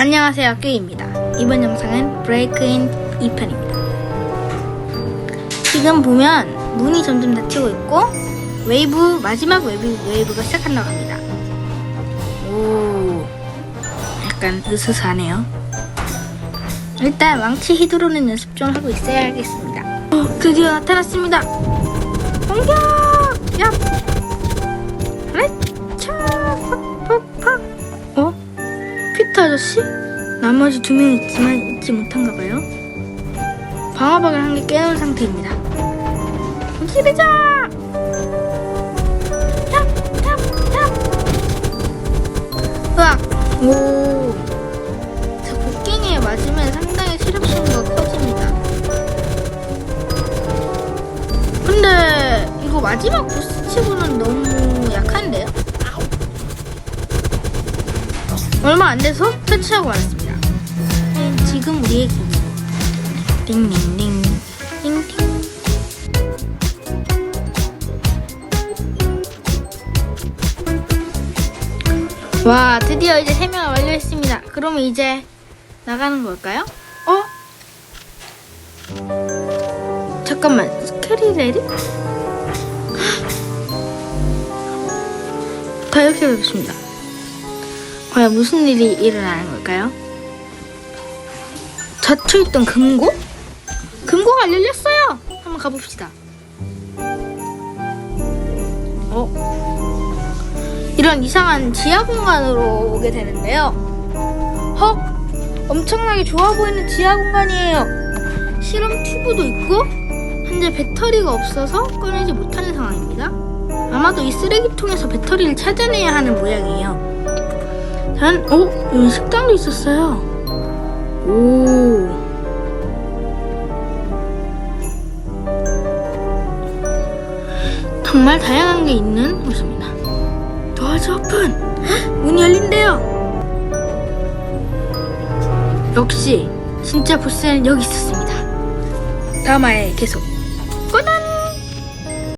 안녕하세요, 큐입니다. 이번 영상은 브레이크인 2편입니다. 지금 보면 문이 점점 닫히고 있고 웨이브 마지막 웨이브 웨이브가 시작한다고 합니다. 오, 약간 으스스하네요. 일단 왕치 히드로는 연습 좀 하고 있어야겠습니다. 어, 드디어 나타났습니다. 공격! 야! 어? 피터 아저씨? 나머지 두 명 있지만 잊지 못한가 봐요. 방어박을 한 개 깨놓은 상태입니다. 기르자! 탑! 탑! 탑! 으악! 오! 저 곡괭이에 맞으면 상당히 체력 신호가 커집니다. 근데 이거 마지막 보스 치고는 너무 약한데요? 얼마 안 돼서 퇴치하고 말았습니다. 네, 지금 우리의 기분. 띵띵띵. 띵띵. 와, 드디어 이제 세명을 완료했습니다. 그러면 이제 나가는 걸까요? 어? 잠깐만, 스케리레리? 다이어트해보겠습니다. 과연 무슨 일이 일어나는 걸까요? 닫혀있던 금고? 금고가 열렸어요! 한번 가봅시다. 어? 이런 이상한 지하 공간으로 오게 되는데요. 헉! 엄청나게 좋아 보이는 지하 공간이에요. 실험 튜브도 있고, 현재 배터리가 없어서 꺼내지 못하는 상황입니다. 아마도 이 쓰레기통에서 배터리를 찾아내야 하는 모양이에요. 전, 어? 여기 식당도 있었어요. 오. 정말 다양한 게 있는 곳입니다. 도와줘, 오픈! 헉, 문이 열린대요. 역시, 진짜 보스는 여기 있었습니다. 다음화에 계속. 꼬나